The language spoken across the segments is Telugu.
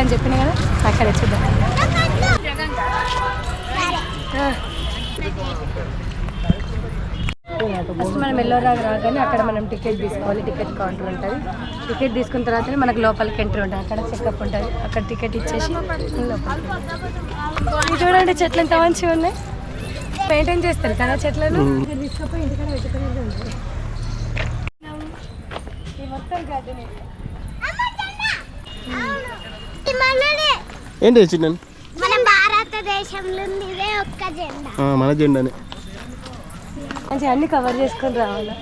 అని చెప్పిన కదా? అక్కడ చూద్దాం. ఫస్ట్ మనం ఎల్లోరాగా రాగానే అక్కడ మనం టికెట్ తీసుకోవాలి. టికెట్ కౌంటర్ ఉంటుంది. టికెట్ తీసుకున్న తర్వాతనే మనకు లోపలికి ఎంట్రీ ఉంటుంది. అక్కడ చెకప్ ఉంటుంది. అక్కడ టికెట్ ఇచ్చేసి లోపలికి. ఇది చూడండి చెట్లు ఎంత మంచిగా ఉన్నాయి. మెయింటైన్ చేస్తారు కదా చెట్లను? తీసుకుపోయి ఇంటికాడ మొత్తం గార్డెన్ ఏంటి చిన్న మన భారతదేశంలో ఉంది ఇదే ఒక్క జెండా. మన జెండానే. మంచిగా అన్ని కవర్ చేసుకొని రావాలి.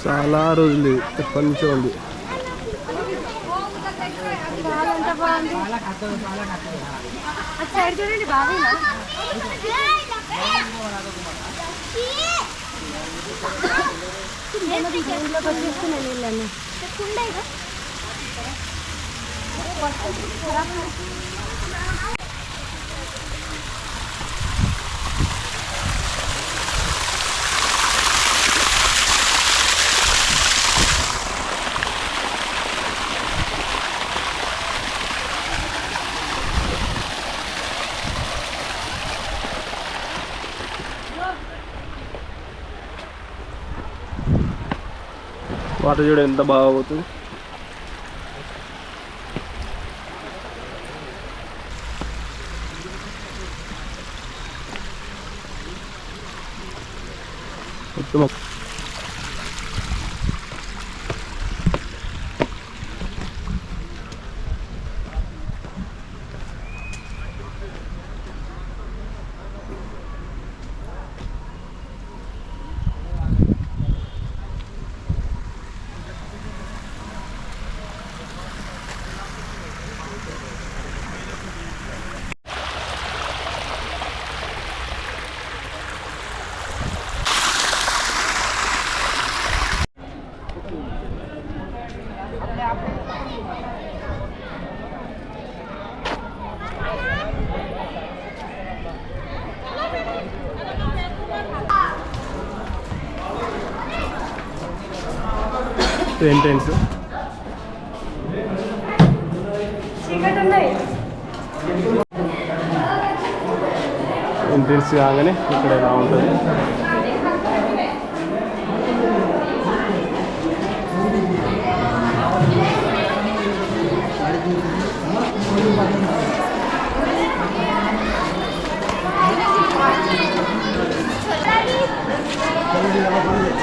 చాలా రోజులు ఎప్పటి నుంచో ఉంది ఎంత బాగుంది అటు సైడ్ చూడండి బావేనా ఇంట్లోకి వచ్చేస్తున్నాను నీళ్ళని వాటర్ చూడ ఎంత బాగా పోతుంది మొత్తం ఒక- ఎంట్రన్స్. కాగానే ఇక్కడ ఇలా ఉంటుంది?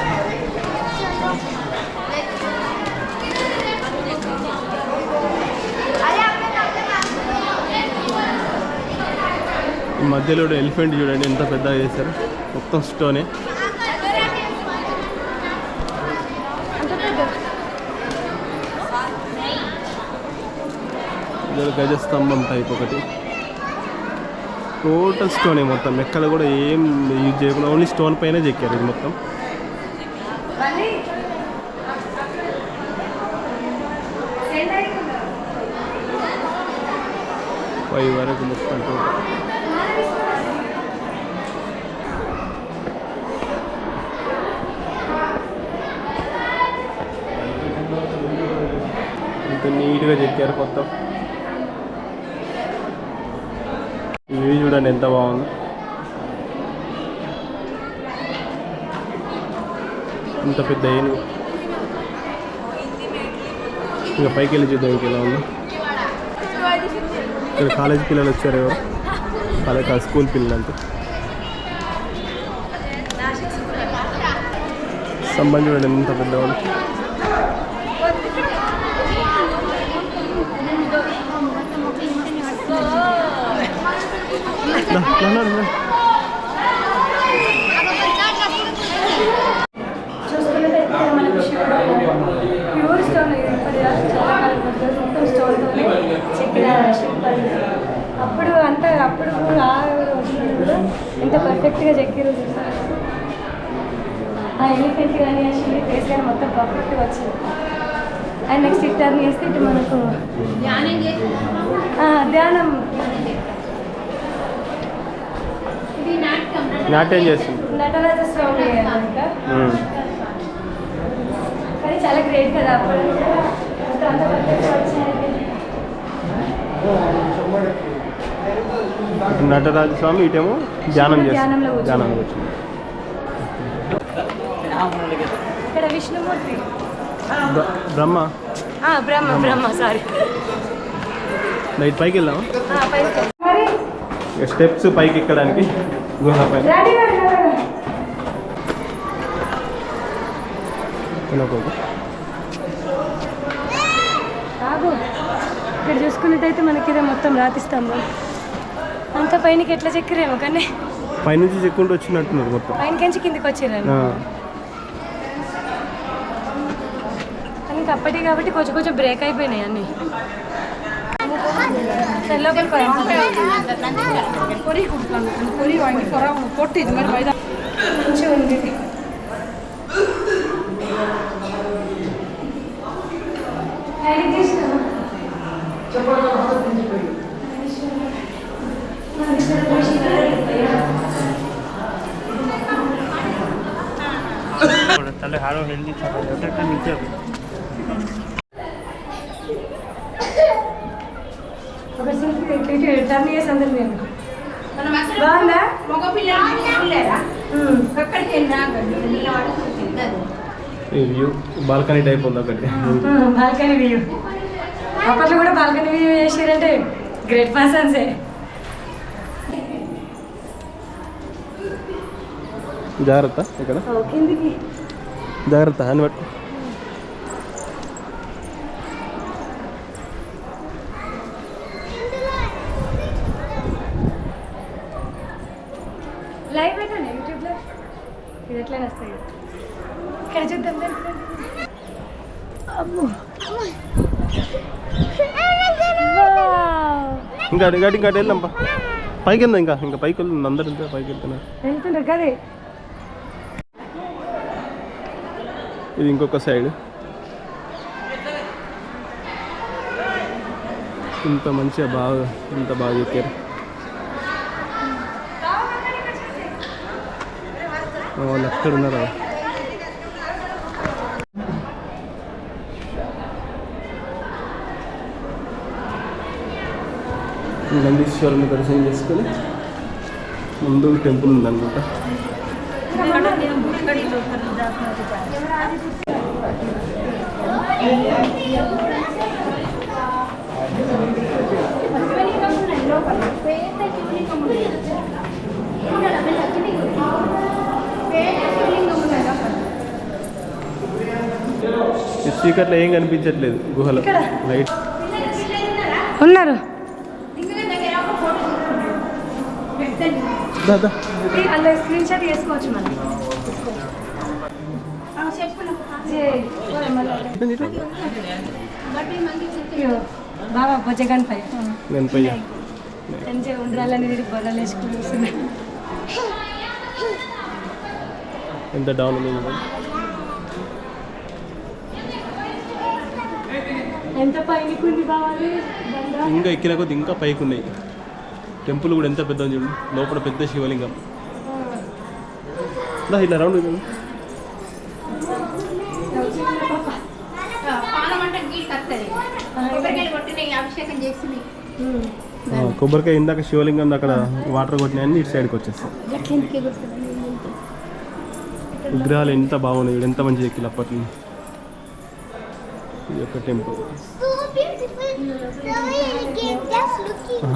ఈ మధ్యలో ఎలిఫెంట్ చూడండి ఎంత పెద్దగా చేశారు. మొత్తం స్టోనే ఇది ఒక గజస్తంభం టైప్ ఒకటి. టోటల్ స్టోనే మొత్తం. ఎక్కడ కూడా ఏం యూజ్ చేయకుండా ఓన్లీ స్టోన్ పైన చెక్కారు ఇది మొత్తం. పై వరకు మొత్తం టోటల్ ఇంత నీట్గా చెక్కారు మొత్తం ఇవి చూడండి ఎంత బాగుంది ఇంత పెద్ద ఏనుగు ఇంకా పైకి వెళ్ళి చూద్దాం ఇంకెలా ఉంది ఇక్కడ కాలేజ్ పిల్లలు వచ్చారు ఎవరు కాలేజ్ కాదు స్కూల్ పిల్లలు అంతే సంబంధం చూడండి ఎంత పెద్దవాళ్ళు దా, దా, దా, దా. చూసుకున్నట్టయితే మనకు శివుడు ప్యూర్ స్టోన్ ఇప్పటి చాలా కాలం మధ్య మొత్తం స్టోన్తోనే చెక్కిన శిల్పాలు అప్పుడు అంత అప్పుడు ఆ రోజుల్లో కూడా ఎంత పర్ఫెక్ట్గా చెక్కిరు చూసారు ఆ ఎలిఫెంట్ కానీ ఆ శిల్లి ఫేస్ కానీ మొత్తం పర్ఫెక్ట్గా వచ్చింది. అండ్ నెక్స్ట్ ఇటు టర్న్ చేస్తే ఇటు మనకు ఆ, ధ్యానం. నాట్యం. చేస్తుంది. నటరాజ స్వామి. కానీ చాలా గ్రేట్ కదా అప్పుడు అంత పెద్దగా వచ్చారు. నటరాజ స్వామి ఇటేమో ధ్యానం కూర్చున్నాడు. ధ్యానంలో కూర్చుంది ఇక్కడ విష్ణుమూర్తి. బ్ర- బ్రహ్మ? ఆ, బ్రహ్మ బ్రహ్మ. సారీ. నైట్ పైకి ఇక స్టెప్స్ పైకి ఎక్కడానికి గుహ పైన. ఇక్కడ చూసుకున్నట్టయితే మనకి ఇదే మొత్తం రాతిస్తాము అంత పైనకి ఎట్లా చెక్కరేమో కానీ పైనుంచి చెక్కుంటూ వచ్చినట్టున్నారు మొత్తం. పైనకించి కిందికి. కానీ ఇంకా అప్పటి కాబట్టి కొంచెం కొంచెం బ్రేక్ అయిపోయినాయి అన్ని. సరే, లోపలికి పోదాం. మంచిగా ఉంది. তাহলে আরও হেলদি থাকা যায় ওটা একটা নিতে হবে ఒక సెల్ఫీ ఇటు ఇటు టర్న్ చేసి అందరు నేను బాగుందా మగ పిల్లలు పిల్లరా ఉమ్. అక్కడికి వెళ్ళినా నిలబడి కూర్చుంది ఈ వ్యూ బాల్కనీ టైప్ ఉంది ఒకటి బాల్కనీ వ్యూ అప్పట్లో కూడా బాల్కనీ వ్యూ చేసారంటే గ్రేట్ పర్సన్సే జాగ్రత్త ఇక్కడ. జాగ్రత్త అని పట్టు. లైవ్ పెట్టండి యూట్యూబ్లో ఇది ఎట్లయినా వస్తాయి. ఇక్కడ చూద్దాం రండి, రండి. అమ్మో. వావ్. ఇంకా అటు ఇంకా పా. పైకి వెళ్దాం ఇంకా? ఇంకా పైకి వెళ్దాం అందరు పైకి వెళ్తున్నారు కదే ఇది ఇంకొక సైడ్. ఇంత మంచిగా బాగా ఇంత బాగా ఎక్కారు. వాళ్ళు అక్కడ ఉన్నారా. నందీశ్వరుని దర్శనం చేసుకొని ముందు టెంపుల్ ఉందన్నమాట. చీకట్లో ఏం కనిపించట్లేదు గుహలో. ఇక్కడ? లైట్ ఉన్నారు. అందులో స్క్రీన్ షాట్ చేసుకోవచ్చు మనం. జై. ఇటు ఇటు. ఇయ్యో, బాబా మంచిగా ఉండాలని బొర్రలు వేసుకుని ఎంత డౌన్ ఉంది చూడండి. ఎంత పైకి ఉంది బావాలి బండ ఇంకా ఎక్కిన కొద్ది ఇంకా పైకి ఉన్నాయి టెంపుల్ కూడా ఎంత పెద్ద చూడండి లోపల పెద్ద శివలింగం. ఇలా ఇట్లా రౌండ్ కొబ్బరికాయ ఇందాక శివలింగం అక్కడ వాటర్ కొట్టినాయని ఇటు సైడ్కి వచ్చేస్తాయి. విగ్రహాలు ఎంత బాగున్నాయి చూడు, ఎంత మంచి ఎక్కిలు అప్పట్లో. ఇది ఒక టెంపుల్.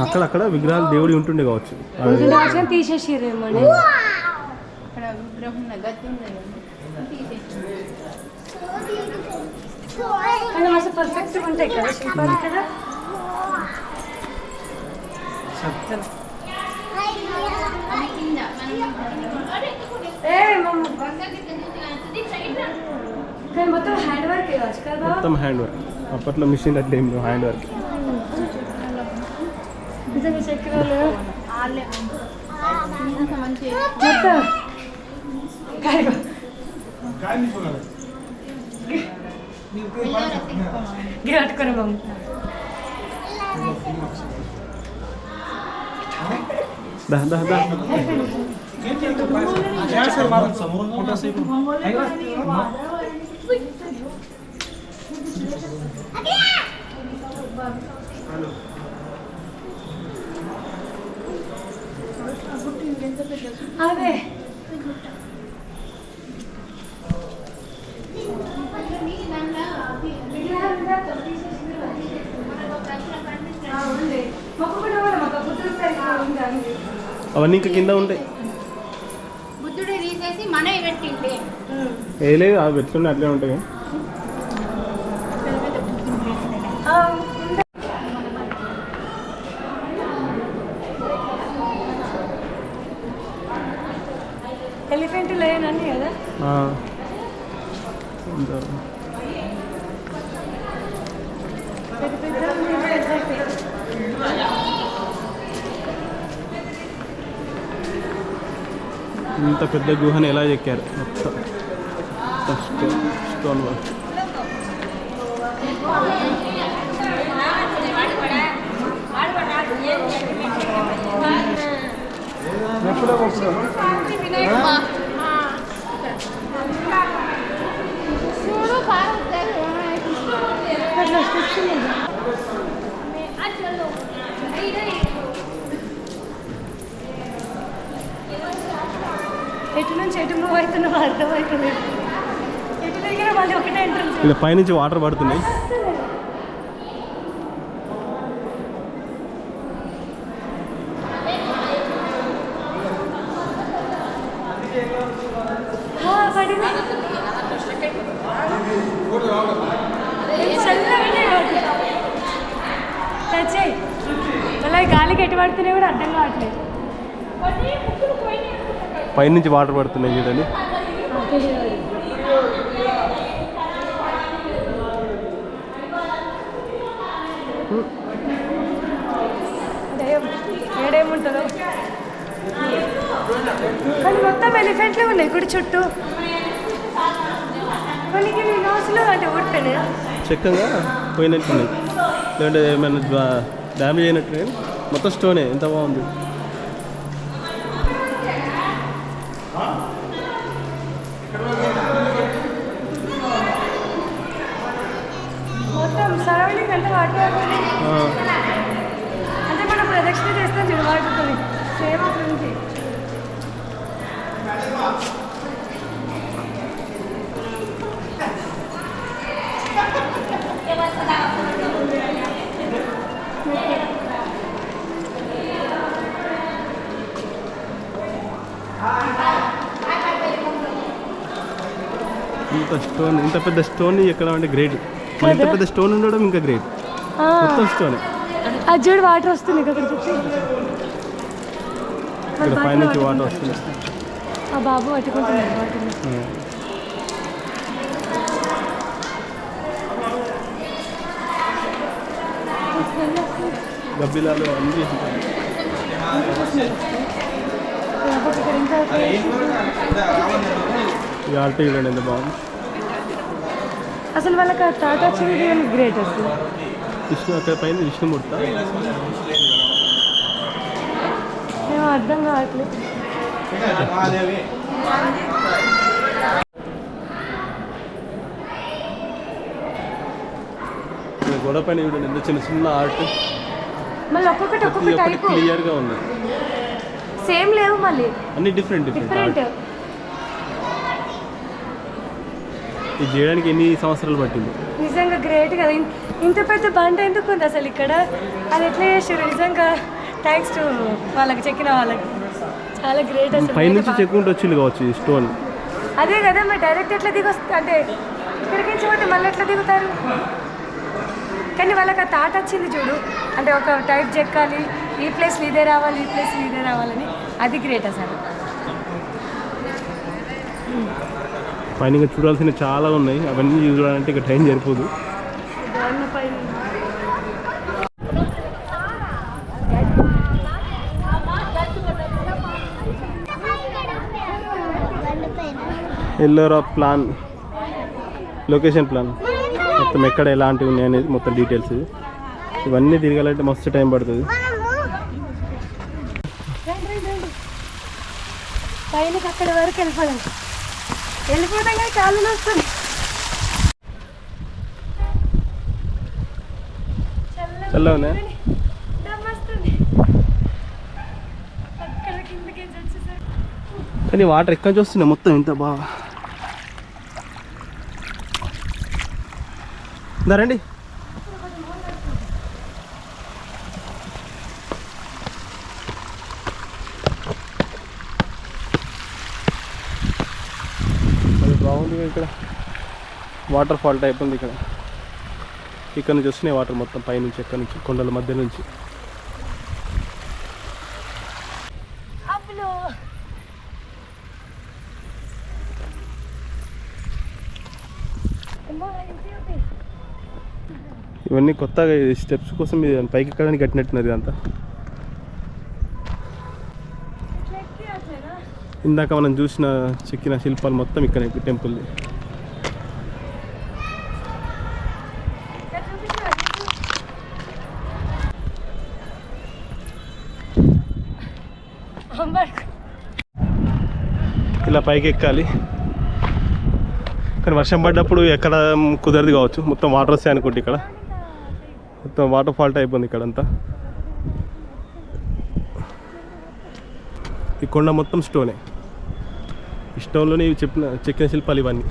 అక్కడ అక్కడ విగ్రహాలు దేవుడి ఉంటుండే కావచ్చు. మస్తు పర్ఫెక్ట్గా ఉంటాయి కదా శిల్పాలు కింద? మొత్తం హ్యాండ్ వర్క్ కావచ్చు కదా బావ? మొత్తం హ్యాండ్ వర్క్. అప్పట్లో మిషన్ అట్లా ఏం హ్యాండ్ వర్క్. నిజంగా చక్రాలు వాళ్ళే ఇంత మంచి మొత్తం కాయగో. గిరి పట్టుకొని మమ్మీ అవన్నీ ఇంకా కింద ఉంటాయి. బుద్ధుడు తీసేసి మనవి పెట్టింది. వేయలే అవి ఎట్లున్నాయి అట్లే ఉంటాయి. ఇంత పెద్ద గుహని ఎలా చెక్కారు మొత్తం. మొత్తం స్టోన్ స్టోన్ వర్క్. చూడు కారు అట్లా వస్తుంది. ఎటు నుంచి ఎటు మూవ్ అవుతున్నావు అర్థమవుతుంది ఎటు తిరిగినా మళ్ళీ ఒకటే ఎంట్రన్స్ ఇలా పైనుంచి వాటర్ పడుతున్నాయి పడింది చల్లగానే ఉంది. టచ్ చేయి అలా గాలికి ఎటు పడుతున్నాయి కూడా అర్థం కావట్లేదు పైనుంచి వాటర్ పడుతున్నాయి చూడండి. ఏడేముంటుందో? కానీ మొత్తం ఎలిఫెంట్లే ఉన్నాయి గుడి చుట్టూ. చెక్కగా పోయినట్టున్నాయి. లేదంటే ఏమైనా డ్యామేజ్ అయినట్టు మొత్తం స్టోనే ఎంత బాగుంది. అంటే మనం ప్రదక్షిణ చేస్తాం సేమ్ ఇంత స్టోన్ ఇంత పెద్ద స్టోన్ ఎక్కడ అంటే గ్రేట్ ఇంత? పెద్ద స్టోన్ ఉండడం ఇంకా గ్రేట్ మొత్తం స్టోనే అది చూడు వాటర్ వస్తుంది ఇక్కడ ఇక్కడ పైనుంచి వాటర్ వస్తుంది. ఆ బాబు పట్టుకుంటున్నాడు వాటర్ గబ్బిలాలు అన్నీ ఆర్ట్ చూడండి ఎంత బాగుంది. అసలు వాళ్ళకి ఆ తాట వచ్చింది గ్రేట్ అసలు? విష్ణు అక్కడ పైన విష్ణుమూర్తి. మేము అర్థం కావట్లేదు. ఇక్కడ గోడ పైన చూడండి ఎంత చిన్న చిన్న ఆర్ట్. మళ్ళీ ఒక్కొక్కటి ఒక్కొక్క టైపు క్లియర్గా ఉంది. సేమ్ లేవు మళ్ళీ. అన్ని డిఫరెంట్ డిఫరెంట్ ఇది చేయడానికి ఎన్ని సంవత్సరాలు పట్టింది? నిజంగా గ్రేట్ కదా. ఇంత పెద్ద బండ ఎందుకు ఉంది అసలు ఇక్కడ? అది ఎట్లా చేసారు నిజంగా థ్యాంక్స్ టు వాళ్ళకి చెక్కిన వాళ్ళకి. చాలా గ్రేట్ అసలు. పైనుంచి చెక్కుంటూ వచ్చింది కావచ్చు ఈ స్టోన్ అదే కదా మరి డైరెక్ట్ ఎట్లా దిగొస్తా అంటే ఇక్కడికి నుంచి పోతే మళ్ళీ ఎట్లా దిగుతారు? కానీ వాళ్ళకి ఆ తాట వచ్చింది చూడు. అంటే ఒక టైప్ చెక్కాలి ఈ ప్లేస్ ఇదే రావాలి ఈ ప్లేస్ ఇదే రావాలని. అది గ్రేట్ అసలు. పైన ఇంకా చూడాల్సిన చాలా ఉన్నాయి. అవన్నీ చూడాలంటే ఇక టైం సరిపోదు. ఎల్లోరా ప్లాన్. Location plan. మొత్తం ఎక్కడ ఎలాంటివి ఉన్నాయి అనేది మొత్తం డీటెయిల్స్ ఇవి ఇవన్నీ తిరగాలంటే మస్తు టైం పడుతుంది. పైనకి అక్కడి వరకు వెళ్ళిపోదాం. వెళ్ళిపోతాం కానీ కాళ్ళు వస్తుంది వచ్చేసరికి. కానీ వాటర్ ఎక్కడి నుంచి వస్తున్నాయి మొత్తం ఇంత బాగా? రండి. బాగుంది ఇక్కడ. వాటర్ ఫాల్ టైప్ ఉంది ఇక్కడ. ఇక్కడ నుంచి వస్తున్నాయి వాటర్ మొత్తం పైనుంచి ఎక్కడి నుంచి కొండల మధ్య నుంచి అప్పుడు ఇవన్నీ కొత్తగా స్టెప్స్ కోసం ఇది పైకి ఎక్కడానికి కట్టినట్టున్నది అంతా ఇందాక మనం చూసిన చెక్కిన శిల్పాలు మొత్తం ఇక్కడ టెంపుల్ది. ఇలా పైకి ఎక్కాలి. కానీ వర్షం పడ్డప్పుడు ఎక్కడ కుదరదు కావచ్చు. మొత్తం వాటర్ వస్తాయి అనుకోండి ఇక్కడ. మొత్తం వాటర్ ఫాల్ట్ అయిపోయింది ఇక్కడంతా. ఈ కొండ మొత్తం స్టోనే. ఈ స్టోన్లోనే ఇవి చెప్పిన చెక్కిన శిల్పాలు ఇవన్నీ.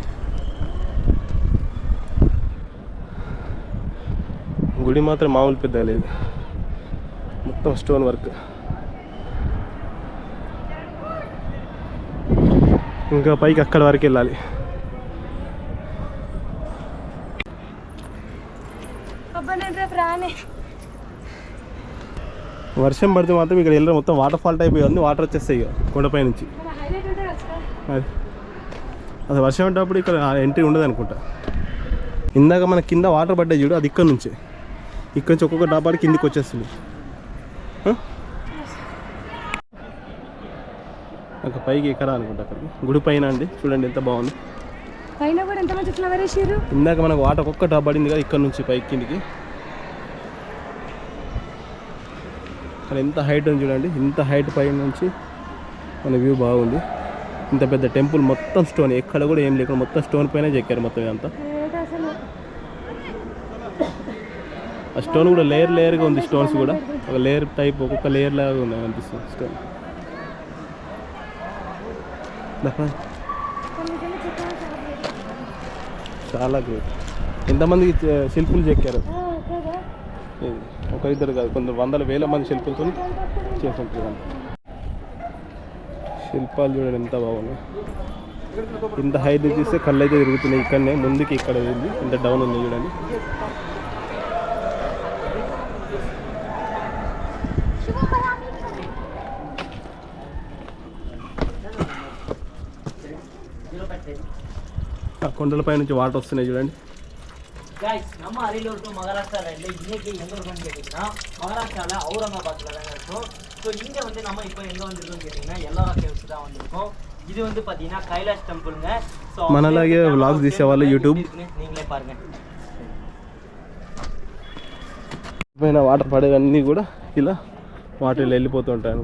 గుడి మాత్రం మామూలు పెద్ద లేదు. మొత్తం స్టోన్ వర్క్. ఇంకా పైకి అక్కడ వరకు వెళ్ళాలి అబ్బా నేను రేపు రానే. వర్షం పడితే మాత్రం ఇక్కడ వెళ్ళడం మొత్తం వాటర్ ఫాల్ట్ అయిపోయి అన్ని వాటర్ వచ్చేస్తాయి కొండపై నుంచి. అది. అది వర్షం పడ్డప్పుడు ఇక్కడ ఎంట్రీ ఉండదు అనుకుంటా. ఇందాక మన కింద వాటర్ పడ్డాయి చూడు అది ఇక్కడ నుంచి. ఇక్కడ నుంచి ఒక్కొక్క డాబాడి కిందికి వచ్చేస్తుంది? ఒక పైకి ఎక్కరా అనుకుంటా అక్కడికి గుడి పైన అండి. చూడండి ఎంత బాగుంది. పైన కూడా ఎంత మంచి ఫ్లవర్ వేసారు ఇందాక మనకు వాటర్ ఒక్కొక్క డ్రాప్ పడింది కదా ఇక్కడ నుంచి పైకి కిందికి. అక్కడ ఎంత హైట్ ఉంది చూడండి ఇంత హైట్ పై నుంచి మన వ్యూ బాగుంది. ఇంత పెద్ద టెంపుల్ మొత్తం స్టోన్ ఎక్కడ కూడా ఏం లేకుండా మొత్తం స్టోన్ పైన చెక్కారు మొత్తం ఇదంతా. ఆ స్టోన్ కూడా లేయర్ లేయర్గా ఉంది స్టోన్స్ కూడా. ఒక లేయర్ టైప్ ఒక్కొక్క లేయర్ లాగా ఉన్నాయి అనిపిస్తుంది స్టోన్. చాలా గ్రేట్. ఎంతమంది శిల్పులు చెక్కారు? ఒక ఇద్దరు కాదు కొందరు వందల వేల మంది శిల్పులతో చేస్తుంటారు శిల్పాలు చూడండి ఎంత బాగున్నాయి. ఇంత హైట్ చూస్తే కళ్ళు అయితే తిరుగుతున్నాయి ఇక్కడనే ముందుకి ఇక్కడ ఉంది. ఇంత డౌన్ ఉంది చూడండి. ఆ కొండలపై నుంచి వాటర్ వస్తున్నాయి చూడండి. காய்ஸ் நம்ம அரியலூர் டு மகாராஷ்டிராவில் இல்லை இன்றைக்கி எங்கே இருக்கும்னு கேட்டிங்கன்னா மகாராஷ்டிராவில் அவுரங்காபாத்தில் தாங்க இருக்கும். ஸோ இங்கே வந்து நம்ம இப்போ எங்கே வந்திருக்கோம் கேட்டீங்கன்னா எல்லா கேவ்ஸ் தான் வந்திருக்கோம். இது வந்து பார்த்தீங்கன்னா கைலாஷ் டெம்பிள்ங்க. ஸோ மனலாக விலாக் திஷாவால் யூடியூப் நீங்களே பாருங்கள் இப்போ என்ன வாட்டர் పడే అన్నీ కూడా ఇలా వాటర్లో వెళ్ళిపోతూ ఉంటాయి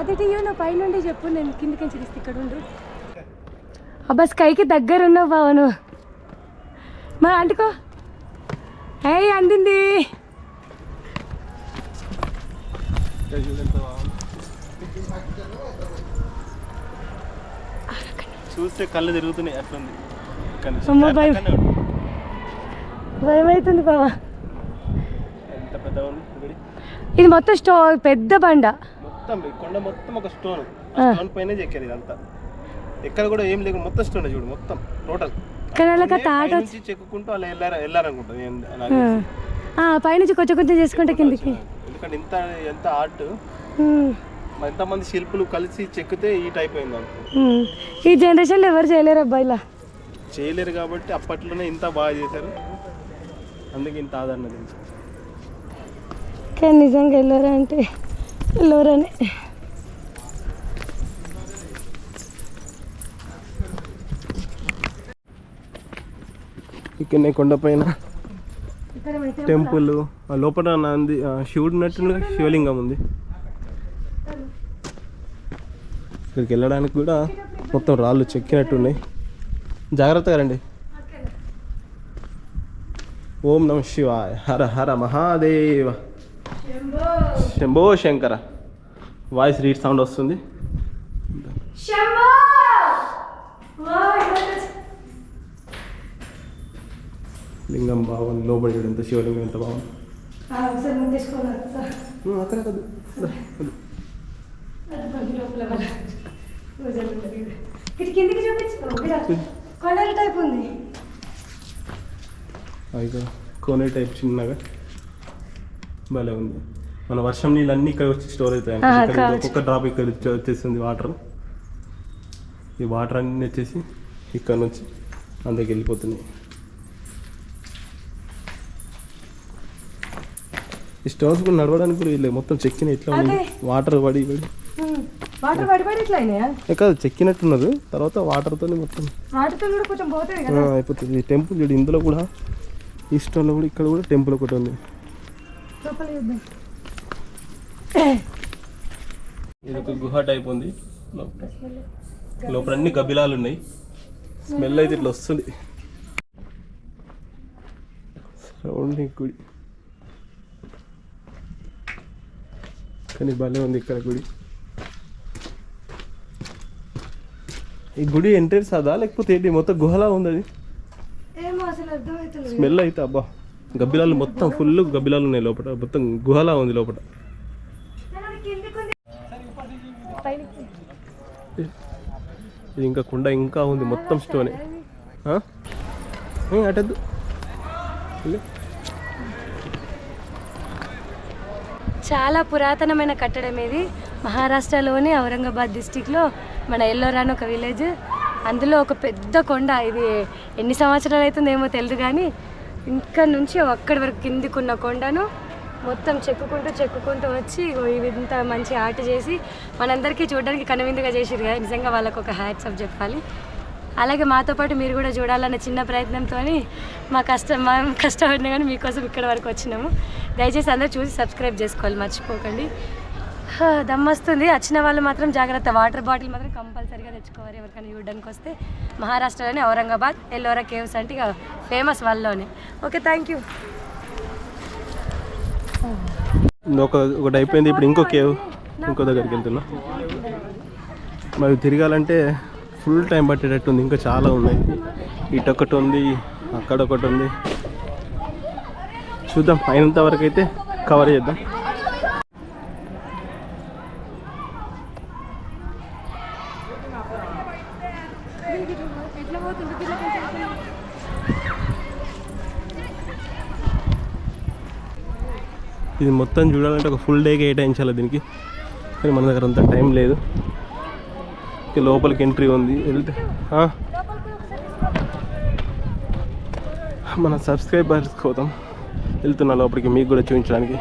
అది టీయో నా పైనుండి చెప్పు నేను కిందికి చూపిస్తే ఇక్కడ ఉండు. అబ్బా స్కైకి దగ్గర ఉన్నావు బావను మా అంటుకో. ఏయ్ అందింది. చూస్తే కళ్ళు తిరుగుతున్నాయి అట్లుంది. భయం. భయమవుతుంది బావా ఎంత పెద్దగా ఉంది గుడి ఇది మొత్తం స్టో పెద్ద బండ. మొత్తం కొండ మొత్తం ఒక స్టోన్. స్టోన్ పైన చెక్కారు ఇదంతా. ఎక్కడ కూడా ఏం లేకుండా మొత్తం స్టోన్ చూడు మొత్తం టోటల్. కానీ వాళ్ళకి ఆ తాట వచ్చి నుంచి చెక్కుకుంటూ వాళ్ళు వెళ్ళారు వెళ్ళారనుకుంటా ఆ. ఆ, పైనుంచి కొంచెం కొంచెం చేసుకుంటే కిందికి. ఎందుకంటే ఇంత ఎంత ఆర్ట్. ఉమ్. ఎంతమంది శిల్పులు కలిసి చెక్కితే ఈ టైప్ అయింది. ఈ జనరేషన్లో ఎవరు చేయలేరు అబ్బా ఇలా. చేయలేరు కాబట్టి అప్పట్లోనే ఇంత బాగా చేశారు. అందుకే ఇంత ఆదరణ తెలుసు కానీ నిజంగా వెళ్ళారా అంటే వెళ్ళారని ఇక్కడనే కొండపైన టెంపుల్ ఆ లోపల నంది శివుడు ఉన్నట్టు శివలింగం ఉంది. ఇక్కడికి వెళ్ళడానికి కూడా మొత్తం రాళ్ళు చెక్కినట్టు ఉన్నాయి జాగ్రత్తగా రండి. ఓం నమ శివాయ. హర హర మహాదేవ. శంభో శంకర. వాయిస్ రీడ్ సౌండ్ వస్తుంది. లింగం బాగుంది చూడు ఎంత శివలింగం ఎంత బాగుంది ఉమ్, అక్కడ కాదు. దా, వద్దు. కిందికి చూపించు. కొండల టైప్ ఉంది. ఇక కోనే టైప్ చిన్నగా. భలే ఉంది. మన వర్షం నీళ్ళు అన్నీ ఇక్కడ వచ్చి స్టోర్ అవుతాయి. ఒక్కొక్క డ్రాప్ ఇక్కడ వచ్చి- వచ్చేస్తుంది వాటర్. ఈ వాటర్ అన్నీ వచ్చేసి ఇక్కడ నుంచి అందులోకి వెళ్ళిపోతున్నాయి. ఈ స్టోన్స్ కూడా నడవడానికి కూడా వీళ్ళు. మొత్తం చెక్కిన ఇట్లా. వాటర్ పడి పడి. వాటర్ పడి పడి ఇట్లా అయినాయా? కాదు చెక్కినట్టున్నది. తర్వాత వాటర్తో మొత్తం. కూడా కొంచెం పోతుంది అయిపోతుంది. ఈ టెంపుల్ చూడు ఇందులో కూడా ఈ స్టోన్లో కూడా ఇక్కడ కూడా టెంపుల్ ఒకటి ఉంది. ఇది ఒక గుహ టైప్ ఉంది. లోపల. లోపల అన్ని గబ్బిలాలు ఉన్నాయి. స్మెల్ అయితే ఇట్లా వస్తుంది. సరౌండింగ్ గుడి. కానీ భలే ఉంది ఇక్కడ గుడి. ఈ గుడి ఎంట్రెన్స్ అదా? లేకపోతే ఏంటి? మొత్తం గుహలా ఉంది అది? స్మెల్ అయితే అబ్బా. గబ్బిలాలు మొత్తం ఫుల్ గబ్బిలాలు ఉన్నాయి లోపల. మొత్తం గుహలా ఉంది లోపల. ఇది ఇంకా కుండ ఇంకా ఉంది మొత్తం స్టోనే అటద్దు. చాలా పురాతనమైన కట్టడం ఇది. మహారాష్ట్రలోని ఔరంగాబాద్ డిస్టిక్లో మన ఎల్లోరా అని ఒక విలేజ్. అందులో ఒక పెద్ద కొండ. ఇది ఎన్ని సంవత్సరాలు అవుతుందో ఏమో తెలియదు కానీ ఇక్కడ నుంచి అక్కడి వరకు కిందికున్న కొండను మొత్తం చెక్కుకుంటూ చెక్కుకుంటూ వచ్చి ఇంత మంచి ఆర్ట్ చేసి మనందరికీ చూడడానికి కనువిందుగా చేసిరు కదా. నిజంగా వాళ్ళకు ఒక హ్యాట్స్ ఆఫ్ చెప్పాలి. అలాగే మాతో పాటు మీరు కూడా చూడాలన్న చిన్న ప్రయత్నంతో మా కష్టం మా కష్టపడినా కానీ మీకోసం ఇక్కడ వరకు వచ్చినాము. దయచేసి అందరూ చూసి సబ్స్క్రైబ్ చేసుకోవాలి మర్చిపోకండి. దమ్మస్తుంది. వచ్చిన వాళ్ళు మాత్రం జాగ్రత్త. వాటర్ బాటిల్ మాత్రం కంపల్సరీగా తెచ్చుకోవాలి ఎవరికైనా చూడడానికి వస్తే. మహారాష్ట్రలోని ఔరంగాబాద్ ఎల్లోరా కేవ్స్ అంటే ఇక ఫేమస్ వాళ్ళలోనే ఓకే థ్యాంక్ యూ ఒక ఒకటి అయిపోయింది. ఇప్పుడు ఇంకో కేవ్. ఇంకో దగ్గరికి వెళ్తున్నా. మరి తిరగాలంటే ఫుల్ టైం పట్టేటట్టుంది. ఇంకా చాలా ఉన్నాయి. ఇటొకటి ఉంది అక్కడ ఒకటి ఉంది. చూద్దాం. అయినంత వరకు అయితే కవర్ చేద్దాం. ఇది మొత్తం చూడాలంటే ఒక ఫుల్ డే కేటాయించాలి దీనికి. కానీ మన దగ్గర అంత టైం లేదు. లోపలికి ఎంట్రీ ఉంది. వెళ్తే మన సబ్స్క్రైబర్స్ కోసం వెళ్తున్నా లోపలికి మీకు కూడా చూపించడానికి.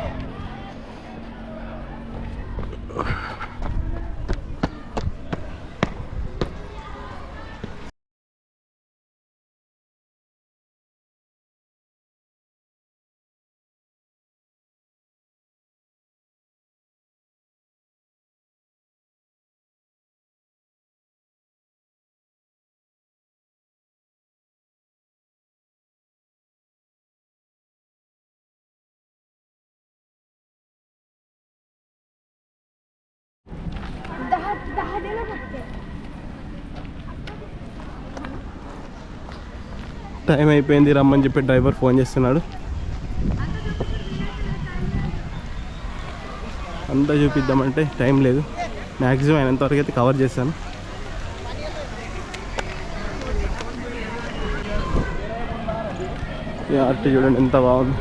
టైం అయిపోయింది రమ్మని చెప్పి డ్రైవర్ ఫోన్ చేస్తున్నాడు. అంతా చూపిద్దామంటే టైం లేదు. మ్యాక్సిమం అయినంతవరకు అయితే కవర్ చేశాను ఆర్టీ చూడండి ఎంత బాగుంది.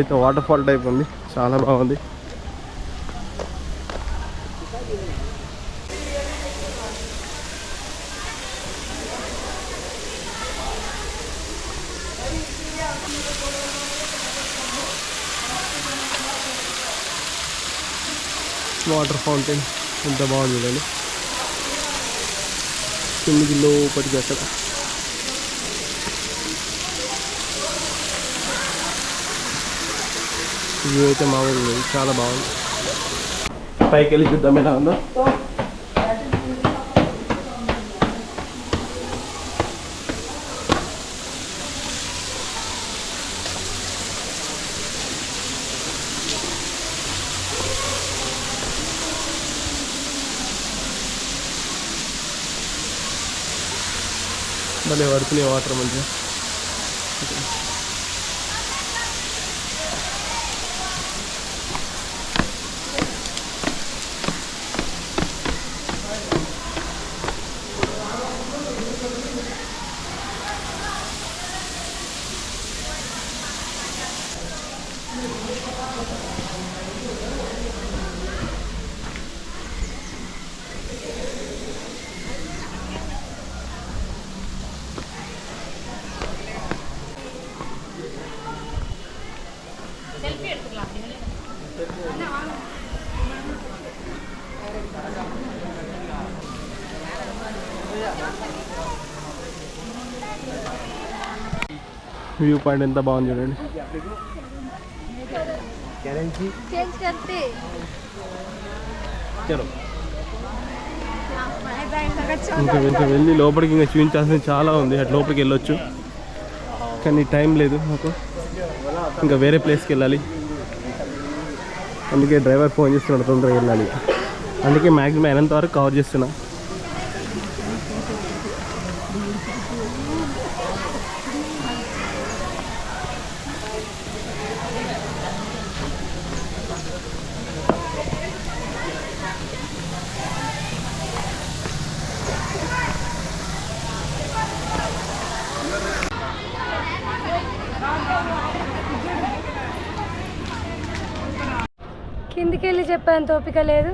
ఇక్కడైతే వాటర్ ఫాల్ టైప్ ఉంది. చాలా బాగుంది. వాటర్ ఫౌంటైన్ ఎంత బాగుంది చూడండి. కిందికి లోపలికి అక్కడ వ్యూ అయితే మామూలు లేదు చాలా బాగుంది పైకి వెళ్ళి చూద్దాం ఎలా ఉందో మళ్ళీ పడుతున్నాయి వాటర్ మంచిగా వ్యూ పాయింట్ ఎంత బాగుంది చూడండి. ఇంకా ఇంకా వెళ్ళి లోపలికి ఇంకా చూపించాల్సింది చాలా ఉంది. అటు లోపలికి వెళ్ళొచ్చు. కానీ టైం లేదు నాకు ఇంకా వేరే ప్లేస్కి వెళ్ళాలి. అందుకే డ్రైవర్ ఫోన్ చేస్తున్నాడు తొందరగా వెళ్ళాలి. అందుకే మ్యాక్సిమం అయినంత వరకు కవర్ చేస్తున్నాను ఓపిక లేదు.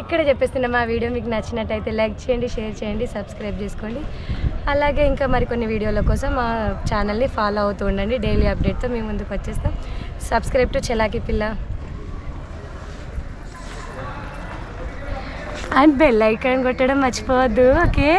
ఇక్కడే చెప్పేస్తున్నా మా వీడియో మీకు నచ్చినట్టయితే లైక్ చేయండి షేర్ చేయండి సబ్స్క్రైబ్ చేసుకోండి. అలాగే ఇంకా మరికొన్ని వీడియోల కోసం మా ఛానల్ని ఫాలో అవుతూ ఉండండి. డైలీ అప్డేట్తో మేము ముందుకు వచ్చేస్తాం. సబ్స్క్రైబ్ టు చెలాకి పిల్ల. అండ్ బెల్ ఐకాన్ కొట్టడం మర్చిపోవద్దు ఓకే?